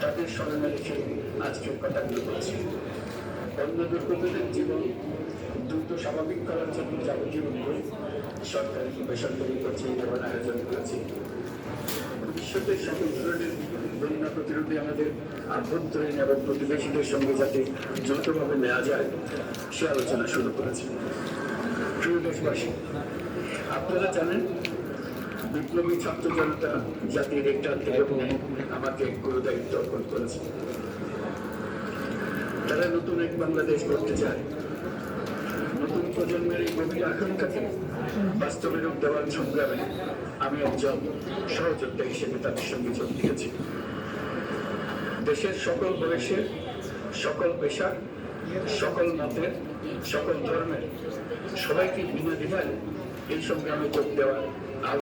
তাদের স্মরণে রেখে আজকে কথাগুলো বলছি অন্য দুর্গতদের জীবন দ্রুত স্বাভাবিক করার জন্য যাবতীয় উদ্যোগ সরকারি বেসরকারি করছে যেমন আয়োজন করেছে ভবিষ্যতের সকল ধরনের বন্যা প্রতিরোধে আমাদের আভ্যন্তরীণ এবং প্রতিবেশীদের সঙ্গে যাতে দ্রুতভাবে নেওয়া যায় সে আলোচনা শুরু করেছে প্রিয় দেশবাসী আপনারা জানেন, বিপ্লবী ছাত্র জনতা জাতির একটা আমাকে গুরু দায়িত্ব অর্পণ করেছে। তারা নতুন এক বাংলাদেশ করতে চায়। নতুন প্রজন্মের এই গভীর আকাঙ্ক্ষাকে বাস্তবে রূপ দেওয়ার সংগ্রামে আমি একজন সহযোদ্ধা হিসেবে তাদের সঙ্গে যোগ দিয়েছি। দেশের সকল বয়সের সকল পেশার সকল মতের সকল ধর্মের সবাইকে বিনা দ্বিধায় এই সংগ্রামে যোগ দেওয়ার